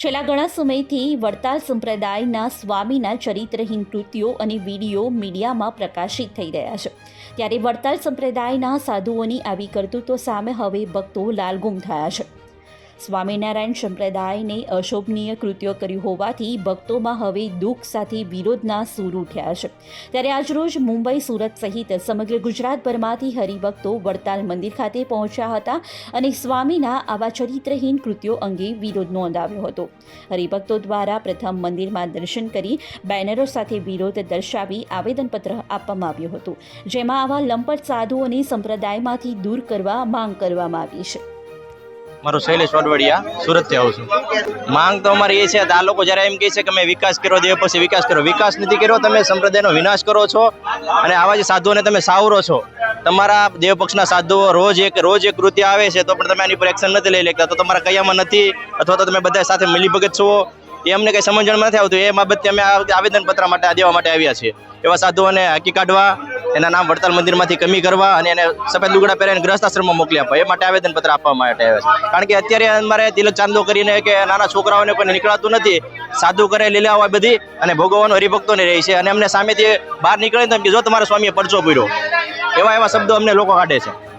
છેલ્લા ઘણા સમયથી વડતાલ સંપ્રદાયના સ્વામીના ચરિત્રહીન કૃત્યો અને વીડિયો મીડિયામાં પ્રકાશિત થઈ રહ્યા છે. ત્યારે વડતાલ સંપ્રદાયના સાધુઓની આવી કરતૂતો સામે હવે ભક્તો લાલગુમ થયા છે. સ્વામિનારાયણ સંપ્રદાયને અશોભનીય કૃત્યો કર્યું હોવાથી ભક્તોમાં હવે દુઃખ સાથે વિરોધના સૂર ઉઠ્યા છે. ત્યારે આજરોજ મુંબઈ સુરત સહિત સમગ્ર ગુજરાતભરમાંથી હરિભક્તો વડતાલ મંદિર ખાતે પહોંચ્યા હતા અને સ્વામીના આવા ચરિત્રહીન કૃત્યો અંગે વિરોધ નોંધાવ્યો હતો. હરિભક્તો દ્વારા પ્રથમ મંદિરમાં દર્શન કરી બેનરો સાથે વિરોધ દર્શાવી આવેદનપત્ર આપવામાં આવ્યું હતું. જેમાં આવા લંપટ સાધુઓને સંપ્રદાયમાંથી દૂર કરવા માંગ કરવામાં આવી છે. મારું શૈલેષ વડવડિયા, સુરતથી આવું છું. માંગ તો અમારી એ છે કે આ લોકો જ્યારે એમ કહે છે કે મેં વિકાસ કર્યો, દેવ પછી વિકાસ કર્યો. વિકાસ નથી કર્યો, તમે સંપ્રદાયનો વિનાશ કરો છો અને આવા જે સાધુઓને તમે સાવરો છો. તમારા દેવ પક્ષના સાધુઓ રોજ એક રોજ એક કૃત્ય આવે છે, તો પણ તમે આની પર એક્શન નથી લઈ લેતા. તો તમારા કયામાં નથી, અથવા તો તમે બધા સાથે મિલીભગત છો. એ અમને કંઈ સમજણમાં નથી આવતું. એ બાબતે અમે આવેદનપત્ર માટે દેવા માટે આવ્યા છીએ. એવા સાધુઓને હાકી કાઢવા એના નામ વડતાલ મંદિરમાંથી કમી કરવા અને એને સફેદ લુગડા પહેરીને આશ્રમમાં મોકલી આપવા એ માટે આવેદનપત્ર આપવા માટે આવે છે. કારણ કે અત્યારે અમારે તિલક ચાંદો કરીને કે નાના છોકરાઓને કોઈ નીકળાતું નથી. સાધુ કરે, લીલા હોય બધી અને ભોગવવાનો હરિભક્તોને રહે છે. અને અમને સામેથી બહાર નીકળે તો જો તમારા સ્વામીએ પરચો પૂર્યો એવા એવા શબ્દો અમને લોકો કાઢે છે.